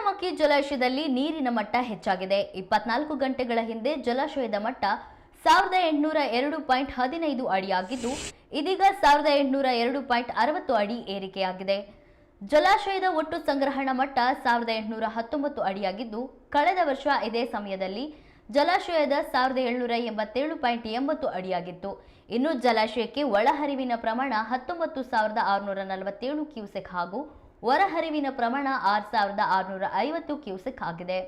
ಹುಳಿನಮಕ್ಕಿ ಜಲಾಶಯದಲ್ಲಿ ನೀರಿನ ಮಟ್ಟ ಹೆಚ್ಚಾಗಿದೆ. ಇಪ್ಪತ್ನಾಲ್ಕು ಗಂಟೆಗಳ ಹಿಂದೆ ಜಲಾಶಯದ ಮಟ್ಟ ಸಾವಿರದ ಎಂಟುನೂರ ಎರಡು ಪಾಯಿಂಟ್ ಹದಿನೈದು ಅಡಿಯಾಗಿದ್ದು ಇದೀಗ ಸಾವಿರದ ಎಂಟುನೂರ ಎರಡು ಪಾಯಿಂಟ್ ಅರವತ್ತು ಅಡಿ ಏರಿಕೆಯಾಗಿದೆ. ಜಲಾಶಯದ ಒಟ್ಟು ಸಂಗ್ರಹಣ ಮಟ್ಟ ಸಾವಿರದ ಎಂಟುನೂರ ಹತ್ತೊಂಬತ್ತು ಅಡಿಯಾಗಿದ್ದು, ಕಳೆದ ವರ್ಷ ಇದೇ ಸಮಯದಲ್ಲಿ ಜಲಾಶಯದ ಸಾವಿರದ ಏಳುನೂರ ಎಂಬತ್ತೇಳು ಪಾಯಿಂಟ್ ಎಂಬತ್ತು ಅಡಿಯಾಗಿತ್ತು. ಇನ್ನು ಜಲಾಶಯಕ್ಕೆ ಒಳಹರಿವಿನ ಪ್ರಮಾಣ ಹತ್ತೊಂಬತ್ತು ಸಾವಿರದ ಆರುನೂರ ನಲವತ್ತೇಳು ಕ್ಯೂಸೆಕ್ ಹಾಗೂ ಹೊರಹರಿವಿನ ಪ್ರಮಾಣ ಆರು ಸಾವಿರದ ಆರುನೂರ ಐವತ್ತು ಕ್ಯೂಸೆಕ್ ಆಗಿದೆ.